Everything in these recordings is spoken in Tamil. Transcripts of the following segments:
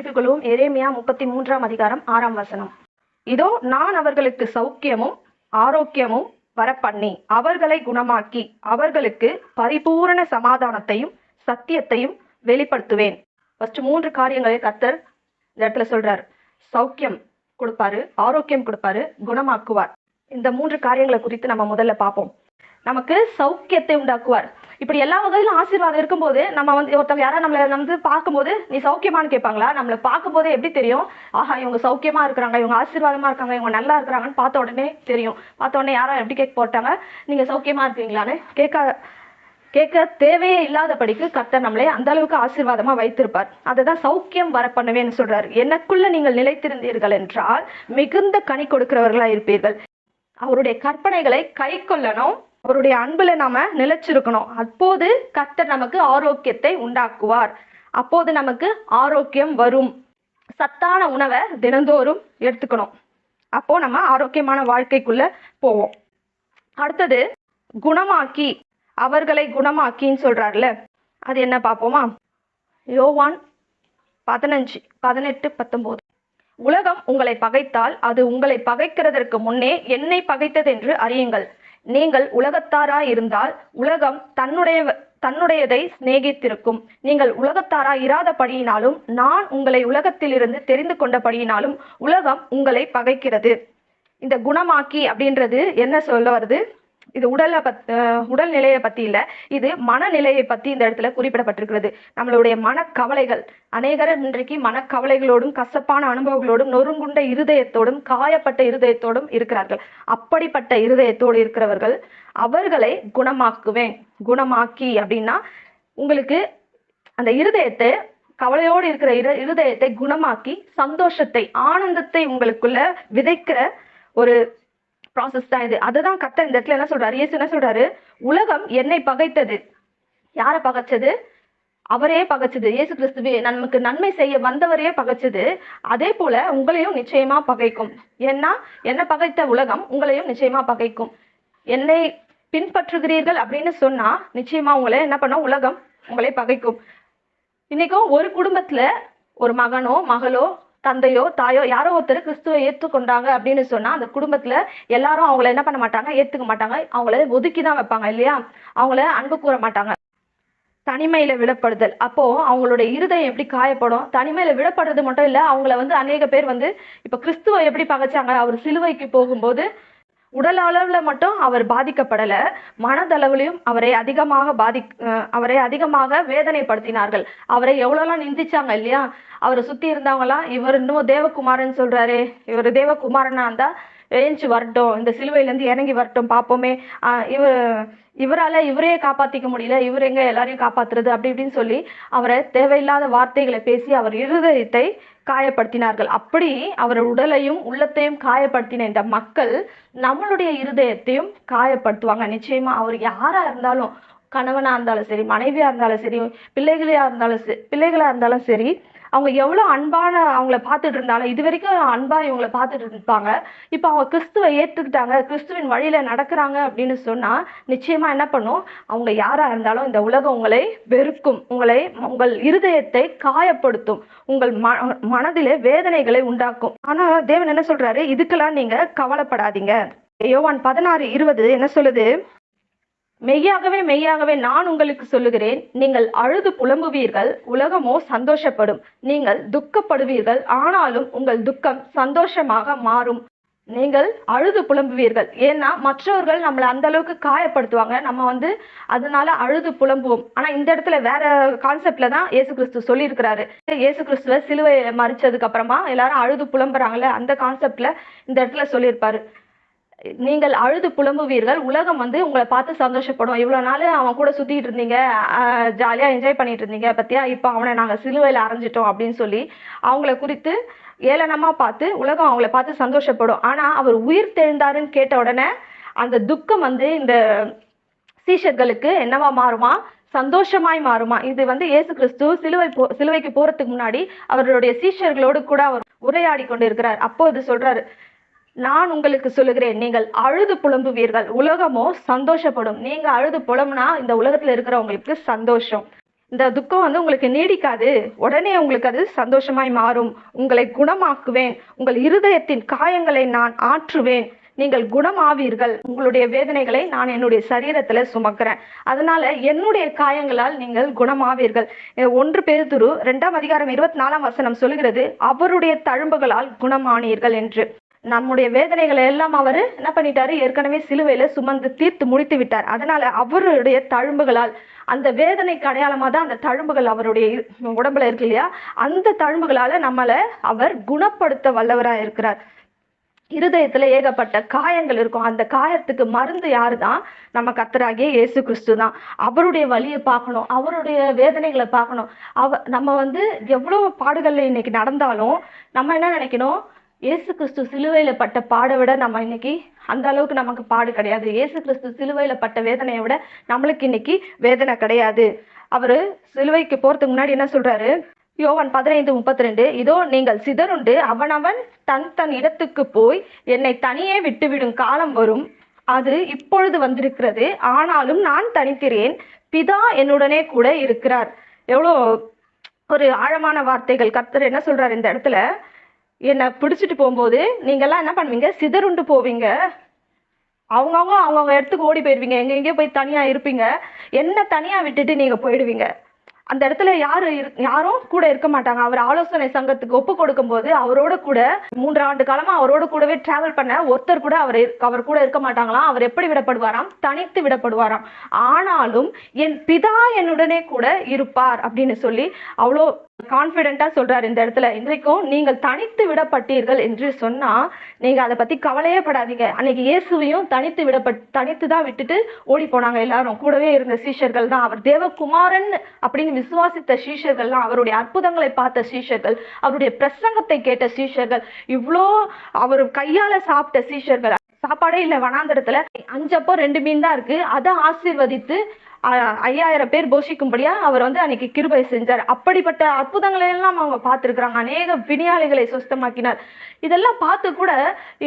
திருப்பிக் கொள்வோம் எரேமியா முப்பத்தி மூன்றாம் அதிகாரம் ஆறாம் வசனம். இதோ நான் அவர்களுக்கு சௌக்கியமும் ஆரோக்கியமும் வரப்பண்ணி அவர்களை குணமாக்கி அவர்களுக்கு பரிபூரண சமாதானத்தையும் சத்தியத்தையும் வெளிப்படுத்துவேன். ஃபர்ஸ்ட் மூன்று காரியங்களை கர்த்தர் இந்த இடத்துல சொல்றாரு. சௌக்கியம் கொடுப்பாரு ஆரோக்கியம் கொடுப்பாரு குணமாக்குவார். இந்த மூன்று காரியங்களை குறித்து நம்ம முதல்ல பார்ப்போம். நமக்கு சௌக்கியத்தை உண்டாக்குவார். இப்படி எல்லா வகையிலும் ஆசீர்வாதம் இருக்கும்போது நம்ம வந்து ஒருத்தவங்க யாராவது நம்மளை வந்து பார்க்கும்போது நீ சௌக்கியமான்னு கேட்பாங்களா? நம்மளை பார்க்கும்போதே எப்படி தெரியும்? ஆஹா இவங்க சௌக்கியமா இருக்கிறாங்க இவங்க ஆசீர்வாதமா இருக்காங்க இவங்க நல்லா இருக்கிறாங்கன்னு பார்த்த உடனே தெரியும். பார்த்த உடனே யாரோ எப்படி கேட்க போட்டாங்க? நீங்க சௌக்கியமா இருக்கீங்களான்னு? கேட்க கேட்க தேவையே இல்லாதபடிக்கு கர்த்தர் நம்மளை அந்த அளவுக்கு ஆசீர்வாதமா வைத்திருப்பார். அதை தான் சௌக்கியம் வர பண்ணுவேன்னு சொல்றாரு. எனக்குள்ள நீங்கள் நிலைத்திருந்தீர்கள் என்றால் மிகுந்த கனி கொடுக்கிறவர்களா இருப்பீர்கள். அவருடைய கற்பனைகளை கை கொள்ளணும் அவருடைய அன்புல நாம நிலைச்சிருக்கணும். அப்போது கர்த்தர் நமக்கு ஆரோக்கியத்தை உண்டாக்குவார். அப்போது நமக்கு ஆரோக்கியம் வரும். சத்தான உணவை தினந்தோறும் எடுத்துக்கணும். அப்போ நம்ம ஆரோக்கியமான வாழ்க்கைக்குள்ள போவோம். அடுத்தது குணமாக்கி அவர்களை குணமாக்கின்னு சொல்றாருல அது என்ன பார்ப்போமா? யோவான் பதினஞ்சு பதினெட்டு பத்தொன்பது. உலகம் உங்களை பகைத்தால் அது உங்களை பகைக்கிறதற்கு முன்னே என்னை பகைத்தது என்று அறியுங்கள். நீங்கள் உலகத்தாராய் இருந்தால் உலகம் தன்னுடைய தன்னுடையதை சிநேகித்திருக்கும். நீங்கள் உலகத்தாரா இராதபடியினாலும் நான் உங்களை உலகத்திலிருந்து தெரிந்து கொண்டபடியினாலும் உலகம் உங்களை பகைக்கிறது. இந்த குணமாக்கி அப்படின்றது என்ன சொல்ல வருது? இது உடலை பத் உடல் நிலையை பத்தி இல்ல. இது மனநிலையை பத்தி இந்த இடத்துல குறிப்பிடப்பட்டிருக்கிறது. நம்மளுடைய மனக்கவலைகள் அநேகர் இன்றைக்கு மனக்கவலைகளோடும் கசப்பான அனுபவங்களோடும் நொறுங்குண்ட இருதயத்தோடும் காயப்பட்ட இருதயத்தோடும் இருக்கிறார்கள். அப்படிப்பட்ட இருதயத்தோடு இருக்கிறவர்கள் அவர்களை குணமாக்குவேன். குணமாக்கி அப்படின்னா உங்களுக்கு அந்த இருதயத்தை கவலையோடு இருக்கிற இரு இருதயத்தை குணமாக்கி சந்தோஷத்தை ஆனந்தத்தை உங்களுக்குள்ள விதைக்கிற ஒரு ப்ராசஸ் தான் இது. அதுதான் கத்த இந்த இடத்துல என்ன சொல்றாரு? இயேசு என்ன சொல்றாரு? உலகம் என்னை பகைத்தது. யாரை பகைச்சது? அவரே பகைச்சது. இயேசு கிறிஸ்துவே நமக்கு நன்மை செய்ய வந்தவரையே பகைச்சது. அதே போல உங்களையும் நிச்சயமா பகைக்கும். ஏன்னா என்ன பகைத்த உலகம் உங்களையும் நிச்சயமா பகைக்கும். என்னை பின்பற்றுகிறீர்கள் அப்படின்னு சொன்னா நிச்சயமா உங்களை என்ன பண்ணும்? உலகம் உங்களை பகைக்கும். இன்னைக்கும் ஒரு குடும்பத்துல ஒரு மகனோ மகளோ தந்தையோ தாயோ யாரோ ஒருத்தர் கிறிஸ்துவை ஏற்றுக்கொண்டாங்க அப்படின்னு சொன்னா அந்த குடும்பத்துல எல்லாரும் அவங்கள என்ன பண்ண மாட்டாங்க? ஏத்துக்க மாட்டாங்க. அவங்கள ஒதுக்கி தான் வைப்பாங்க இல்லையா? அவங்கள அன்பு கூற மாட்டாங்க. தனிமையில விடப்படுதல். அப்போ அவங்களுடைய இருதயம் எப்படி காயப்படும்? தனிமையில விடப்படுறது மட்டும் இல்ல அவங்கள வந்து அநேக பேர் வந்து இப்ப கிறிஸ்துவை எப்படி பகைச்சாங்க? அவர் சிலுவைக்கு போகும்போது உடல் அளவுல மட்டும் அவர் பாதிக்கப்படல. மனதளவிலையும் அவரை அதிகமாக பாதி அஹ் அவரை அதிகமாக வேதனைப்படுத்தினார்கள். அவரை எவ்வளோலாம் நிந்திச்சாங்க இல்லையா? அவரை சுத்தி இருந்தவங்களாம் இவர் இன்னும் தேவகுமாரன் சொல்கிறாரு இவர் தேவகுமாரனா இருந்தா எழுந்து வரட்டும் இந்த சிலுவையிலேருந்து இறங்கி வரட்டும் பார்ப்போமே இவர் இவரால் இவரே காப்பாற்றிக்க முடியல இவர் எங்கே எல்லாரையும் காப்பாத்துறது அப்படி இப்படின்னு சொல்லி அவரை தேவையில்லாத வார்த்தைகளை பேசி அவர் இருதயத்தை காயப்படுத்தினார்கள். அப்படி அவர் உடலையும் உள்ளத்தையும் காயப்படுத்தின இந்த மக்கள் நம்மளுடைய இருதயத்தையும் காயப்படுத்துவாங்க. நிச்சயமா அவர் யாரா இருந்தாலும் கணவனாக இருந்தாலும் சரி மனைவியாக இருந்தாலும் சரி பிள்ளைகளையாக இருந்தாலும் சரி பிள்ளைகளாக இருந்தாலும் சரி அவங்க எவ்வளவு அன்பான அவங்கள பார்த்துட்டு இருந்தாலும் இது வரைக்கும் அன்பா இவங்கள பார்த்துட்டு இருப்பாங்க. இப்போ அவங்க கிறிஸ்துவை ஏத்துக்கிட்டாங்க கிறிஸ்துவின் வழியில நடக்கிறாங்க அப்படின்னு சொன்னா நிச்சயமா என்ன பண்ணும்? அவங்க யாரா இருந்தாலும் இந்த உலகம் உங்களை வெறுக்கும். உங்களை உங்கள் இருதயத்தை காயப்படுத்தும். உங்கள் ம மனதிலே வேதனைகளை உண்டாக்கும். ஆனா தேவன் என்ன சொல்றாரு? இதுக்கெல்லாம் நீங்க கவலைப்படாதீங்க. யோவான் பதினாறு இருபது என்ன சொல்லுது? மெய்யாகவே மெய்யாகவே நான் உங்களுக்கு சொல்லுகிறேன் நீங்கள் அழுது புலம்புவீர்கள் உலகமோ சந்தோஷப்படும். நீங்கள் துக்கப்படுவீர்கள் ஆனாலும் உங்கள் துக்கம் சந்தோஷமாக மாறும். நீங்கள் அழுது புலம்புவீர்கள். ஏன்னா மற்றவர்கள் நம்மளை அந்த அளவுக்கு காயப்படுத்துவாங்க. நம்ம வந்து அதனால அழுது புலம்புவோம். ஆனா இந்த இடத்துல வேற கான்செப்ட்ல தான் இயேசு கிறிஸ்து சொல்லியிருக்கிறாரு. இயேசு கிறிஸ்துவ சிலுவை மறிச்சதுக்கு அப்புறமா எல்லாரும் அழுது புலம்புறாங்கல்ல அந்த கான்செப்ட்ல இந்த இடத்துல சொல்லியிருப்பாரு. நீங்கள் அழுது புலம்புவீர்கள். உலகம் வந்து உங்களை பார்த்து சந்தோஷப்படும். இவ்வளவு நாள் அவன் கூட சுத்திட்டு இருந்தீங்க. ஜாலியா என்ஜாய் பண்ணிட்டு இருந்தீங்க பத்தியா? இப்போ அவனை நாங்க சிலுவையில அரைஞ்சிட்டோம் அப்படின்னு சொல்லி அவங்கள குறித்து ஏளனமா பார்த்து உலகம் அவங்கள பார்த்து சந்தோஷப்படும். ஆனா அவர் உயிர் தெழுந்தாருன்னு கேட்ட உடனே அந்த துக்கம் வந்து இந்த சீஷர்களுக்கு என்னவா மாறுமா? சந்தோஷமாய் மாறுமா? இது வந்து இயேசு கிறிஸ்து சிலுவை போ சிலுவைக்கு போறதுக்கு முன்னாடி அவருடைய சீஷர்களோடு கூட அவர் உரையாடி கொண்டு இருக்கிறார் அப்போது சொல்றாரு நான் உங்களுக்கு சொல்லுகிறேன் நீங்கள் அழுது புலம்புவீர்கள். உலகமோ சந்தோஷப்படும். நீங்க அழுது புலம்புனா இந்த உலகத்துல இருக்கிறவங்களுக்கு சந்தோஷம். இந்த துக்கம் வந்து உங்களுக்கு நீடிக்காது. உடனே உங்களுக்கு அது சந்தோஷமாய் மாறும். உங்களை குணமாக்குவேன். உங்கள் இருதயத்தின் காயங்களை நான் ஆற்றுவேன். நீங்கள் குணமாவீர்கள். உங்களுடைய வேதனைகளை நான் என்னுடைய சரீரத்துல சுமக்கிறேன். அதனால என்னுடைய காயங்களால் நீங்கள் குணமாவீர்கள். ஒன்று பேர் துரு ரெண்டாம் அதிகாரம் இருபத்தி நாலாம் வசனம் சொல்கிறது அவருடைய தழும்புகளால் குணமானீர்கள் என்று. நம்முடைய வேதனைகளை எல்லாம் அவர் என்ன பண்ணிட்டாரு? ஏற்கனவே சிலுவையில சுமந்து தீர்த்து முடித்து விட்டார். அதனால அவருடைய தழும்புகளால் அந்த வேதனைக்கு அடையாளமா தான் அந்த தழும்புகள் அவருடைய உடம்புல இருக்கு இல்லையா? அந்த தழும்புகளால நம்மளை அவர் குணப்படுத்த வல்லவரா இருக்கிறார். இருதயத்துல ஏகப்பட்ட காயங்கள் இருக்கும். அந்த காயத்துக்கு மருந்து யாரு தான் நம்ம கத்தராகிய இயேசு கிறிஸ்து தான். அவருடைய வழியை பார்க்கணும். அவருடைய வேதனைகளை பார்க்கணும். அவ நம்ம வந்து எவ்வளவு பாடுகள்ல இன்னைக்கு நடந்தாலும் நம்ம என்ன நினைக்கணும்? இயேசு கிறிஸ்து சிலுவையில் பட்ட பாடை விட நம்ம இன்னைக்கு அந்த அளவுக்கு நமக்கு பாடு கிடையாது. இயேசு கிறிஸ்து சிலுவையில் பட்ட வேதனையை விட நம்மளுக்கு இன்னைக்கு வேதனை கிடையாது. அவரு சிலுவைக்கு போறதுக்கு முன்னாடி என்ன சொல்றாரு? யோவன் பதினைந்து முப்பத்தி ரெண்டு இதோ நீங்கள் சிதறுண்டு அவனவன் தன் தன் இடத்துக்கு போய் என்னை தனியே விட்டுவிடும் காலம் வரும். அது இப்பொழுது வந்திருக்கிறது. ஆனாலும் நான் தனித்திறேன் பிதா என்னுடனே கூட இருக்கிறார். எவ்வளோ ஒரு ஆழமான வார்த்தைகள். கர்த்தர் என்ன சொல்றாரு இந்த இடத்துல? என்னை பிடிச்சிட்டு போகும்போது நீங்கள்லாம் என்ன பண்ணுவீங்க? சிதறுண்டு போவீங்க. அவங்கவுங்க அவங்கவுங்க இடத்துக்கு ஓடி போயிடுவீங்க எங்க எங்கேயோ போய் தனியாக இருப்பீங்க. என்ன தனியாக விட்டுட்டு நீங்கள் போயிடுவீங்க. அந்த இடத்துல யாரு இரு- யாரும் கூட இருக்க மாட்டாங்க. அவர் ஆலோசனை சங்கத்துக்கு ஒப்பு கொடுக்கும்போது அவரோட கூட மூன்று ஆண்டு காலமா அவரோட கூடவே டிராவல் பண்ண ஒருத்தர் கூட அவர் அவர் கூட இருக்க மாட்டாங்களாம். அவர் எப்படி விடப்படுவாராம்? தனித்து விடப்படுவாராம். ஆனாலும் என் பிதா என்னுடனே கூட இருப்பார் அப்படின்னு சொல்லி அவ்வளோ கான்பிடென்ட்டா சொல்றாரு இந்த இடத்துல. இன்றைக்கும் நீங்கள் தனித்து விடப்பட்டீர்கள் என்று சொன்னா நீங்க அதை பத்தி கவலையே படாதீங்க. அன்னைக்கு இயேசுவையும் தனித்து விடப்பட் தனித்து தான் விட்டுட்டு ஓடி போனாங்க எல்லாரும். கூடவே இருந்த சீஷர்கள் தான். அவர் தேவகுமாரன் அப்படின்னு விசுவாசித்த சீஷர்கள் தான். அவருடைய அற்புதங்களை பார்த்த சீஷர்கள் அவருடைய பிரசங்கத்தை கேட்ட சீஷர்கள் இவ்வளோ அவர் கையால சாப்பிட்ட சீஷர்கள். சாப்பாடே இல்லை வனாந்தரத்துல அஞ்சப்போ ரெண்டு மீன் தான் இருக்கு. அதை ஆசீர்வதித்து ஐயாயிரம் பேர் போஷிக்கும்படியா அவர் வந்து அன்னைக்கு கிருபை செஞ்சார். அப்படிப்பட்ட அற்புதங்களை எல்லாம் அவங்க பார்த்துருக்குறாங்க. அநேக விநியாளிகளை சுஸ்தமாக்கினார். இதெல்லாம் பார்த்து கூட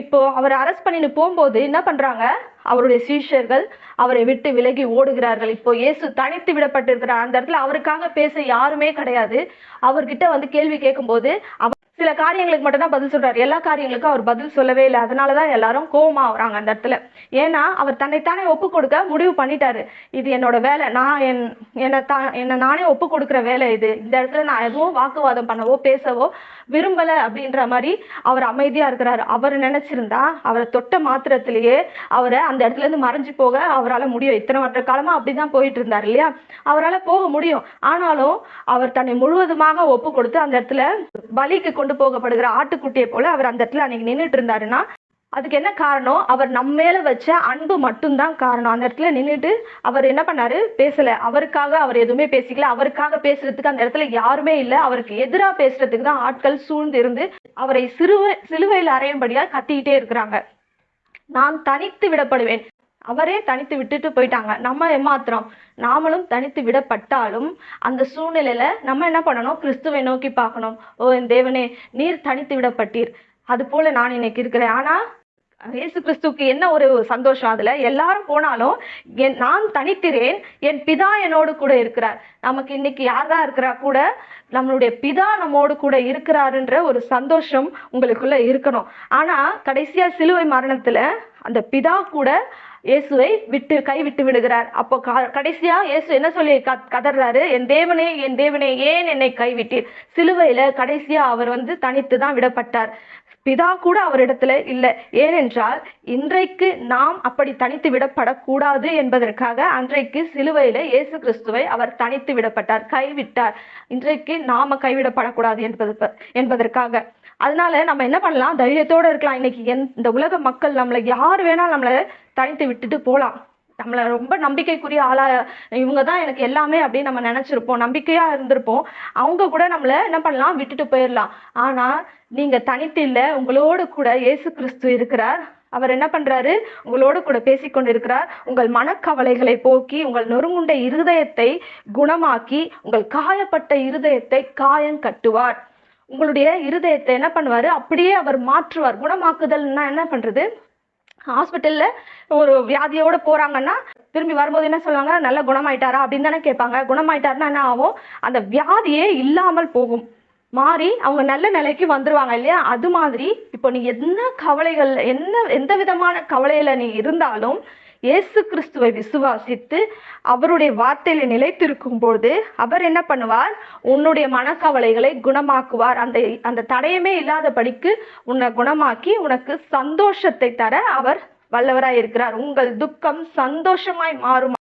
இப்போ அவர் அரெஸ்ட் பண்ணிட்டு போகும்போது என்ன பண்றாங்க? அவருடைய சீஷர்கள் அவரை விட்டு விலகி ஓடுகிறார்கள். இப்போ இயேசு தனித்து விடப்பட்டிருக்கிறார். அந்த இடத்துல அவருக்காக பேச யாருமே கிடையாது. அவர்கிட்ட வந்து கேள்வி கேட்கும்போது அவர் சில காரியங்களுக்கு மட்டும் தான் பதில் சொல்றாரு. எல்லா காரியங்களுக்கும் அவர் பதில் சொல்லவே இல்லை. அதனாலதான் எல்லாரும் கோவமா வராங்க அந்த இடத்துல. ஏன்னா அவர் தன்னைத்தானே ஒப்பு கொடுக்க முடிவு பண்ணிட்டாரு. இது என்னோட வேலை. நான் என் என்னை தா என்னை நானே ஒப்பு கொடுக்குற வேலை இது. இந்த இடத்துல நான் எதுவும் வாக்குவாதம் பண்ணவோ பேசவோ விரும்பல அப்படின்ற மாதிரி அவர் அமைதியா இருக்கிறாரு. அவர் நினைச்சிருந்தா அவரை தொட்ட மாத்திரத்திலேயே அவரை அந்த இடத்துல இருந்து மறைஞ்சு போக அவரால் முடியும். இத்தனை வருட காலமா அப்படிதான் போயிட்டு இருந்தார் இல்லையா? அவரால் போக முடியும். ஆனாலும் அவர் தன்னை முழுவதுமாக ஒப்பு கொடுத்து அந்த இடத்துல பலிக்கு கொண்டு போகப்படுகிற ஆட்டுக்குட்டியை போல அவர் அந்த இடத்துல அன்னைக்கு நின்றுட்டு இருந்தாருன்னா அதுக்கு என்ன காரணம்? அவர் நம்ம மேல வச்ச அன்பு மட்டும்தான் காரணம். அந்த இடத்துல நின்றுட்டு அவர் என்ன பண்ணாரு? பேசல. அவருக்காக அவர் எதுவுமே பேசிக்கல. அவருக்காக பேசுறதுக்கு அந்த இடத்துல யாருமே இல்லை. அவருக்கு எதிராக பேசுறதுக்கு தான் ஆட்கள் சூழ்ந்து இருந்து அவரை சிறுவை சிலுவையில் அறையும்படியா கத்திக்கிட்டே இருக்கிறாங்க. நான் தனித்து விடப்படுவேன். அவரே தனித்து விட்டுட்டு போயிட்டாங்க. நம்ம ஏமாத்திரம் நாமளும் தனித்து விடப்பட்டாலும் அந்த சூழ்நிலையில நம்ம என்ன பண்ணணும்? கிறிஸ்துவை நோக்கி பார்க்கணும். ஓ என் தேவனே நீர் தனித்து விடப்பட்டீர். அது போல நான் இன்னைக்கு இருக்கிறேன். ஆனா இயேசு கிறிஸ்துவுக்கு என்ன ஒரு சந்தோஷம் அதுல? எல்லாரும் போனாலும் என் நான் தனித்திறேன் என் பிதா என்னோடு கூட இருக்கிறார். நமக்கு இன்னைக்கு யார் தான் இருக்கிறா கூட நம்மளுடைய பிதா நம்மோடு கூட இருக்கிறாருன்ற ஒரு சந்தோஷம் உங்களுக்குள்ள இருக்கணும். ஆனா கடைசியா சிலுவை மரணத்துல அந்த பிதா கூட இயேசுவை விட்டு கைவிட்டு விடுகிறார். அப்போ க- கடைசியா இயேசு என்ன சொல்லி கதறாரு? என் தேவனே என் தேவனே ஏன் என்னை கைவிட்டீர்? சிலுவையில கடைசியா அவர் வந்து தனித்து தான் விடப்பட்டார். பிதா கூட அவரிடத்துல இல்லை. ஏனென்றால் இன்றைக்கு நாம் அப்படி தனித்து விடப்படக்கூடாது என்பதற்காக அன்றைக்கு சிலுவையில இயேசு கிறிஸ்துவை அவர் தனித்து விடப்பட்டார் கைவிட்டார். இன்றைக்கு நாம கைவிடப்படக்கூடாது என்பது என்பதற்காக. அதனால நம்ம என்ன பண்ணலாம்? தைரியத்தோட இருக்கலாம். இன்னைக்கு எந்த- இந்த உலக மக்கள் நம்மளை யார் வேணாலும் நம்மளை தனித்து விட்டுட்டு போகலாம் நம்மளை ரொம்ப நம்பிக்கைக்குரிய ஆளா இவங்க தான் எனக்கு எல்லாமே அப்படின்னு நம்ம நினச்சிருப்போம். நம்பிக்கையா இருந்திருப்போம். அவங்க கூட நம்மள என்ன பண்ணலாம்? விட்டுட்டு போயிடலாம் ஆனா நீங்க தனித்து இல்ல உங்களோடு கூட இயேசு கிறிஸ்து இருக்கிறார். அவர் என்ன பண்றாரு? உங்களோடு கூட பேசிக்கொண்டு இருக்கிறார் உங்கள் மனக்கவலைகளை போக்கி உங்கள் நொறுங்குண்ட இருதயத்தை குணமாக்கி உங்கள் காயப்பட்ட இருதயத்தை காயம் கட்டுவார். உங்களுடைய இருதயத்தை என்ன பண்ணுவாரு? அப்படியே அவர் மாற்றுவார். குணமாக்குதல்னா என்ன பண்றது? ஹாஸ்பிட்டல்ல ஒரு வியாதியோட போறாங்கன்னா திரும்பி வரும்போது என்ன சொல்லுவாங்க? நல்லா குணமாயிட்டாரா? அப்படின்னு தானே கேட்பாங்க. குணமாயிட்டாருன்னா என்ன ஆகும்? அந்த வியாதியே இல்லாமல் போகும். மாறி அவங்க நல்ல நிலைக்கு வந்துருவாங்க இல்லையா? அது மாதிரி இப்போ நீ என்ன கவலைகள் என்ன எந்த விதமான கவலையில நீ இருந்தாலும் இயேசு கிறிஸ்துவை விசுவாசித்து அவருடைய வார்த்தையில நிலைத்திருக்கும் பொழுது அவர் என்ன பண்ணுவார்? உன்னுடைய மனக்கவலைகளை குணமாக்குவார். அந்த அந்த தடயமே இல்லாதபடிக்கு உன்னை குணமாக்கி உனக்கு சந்தோஷத்தை தர அவர் வல்லவராய் இருக்கிறார் உங்கள் துக்கம் சந்தோஷமாய் மாறும்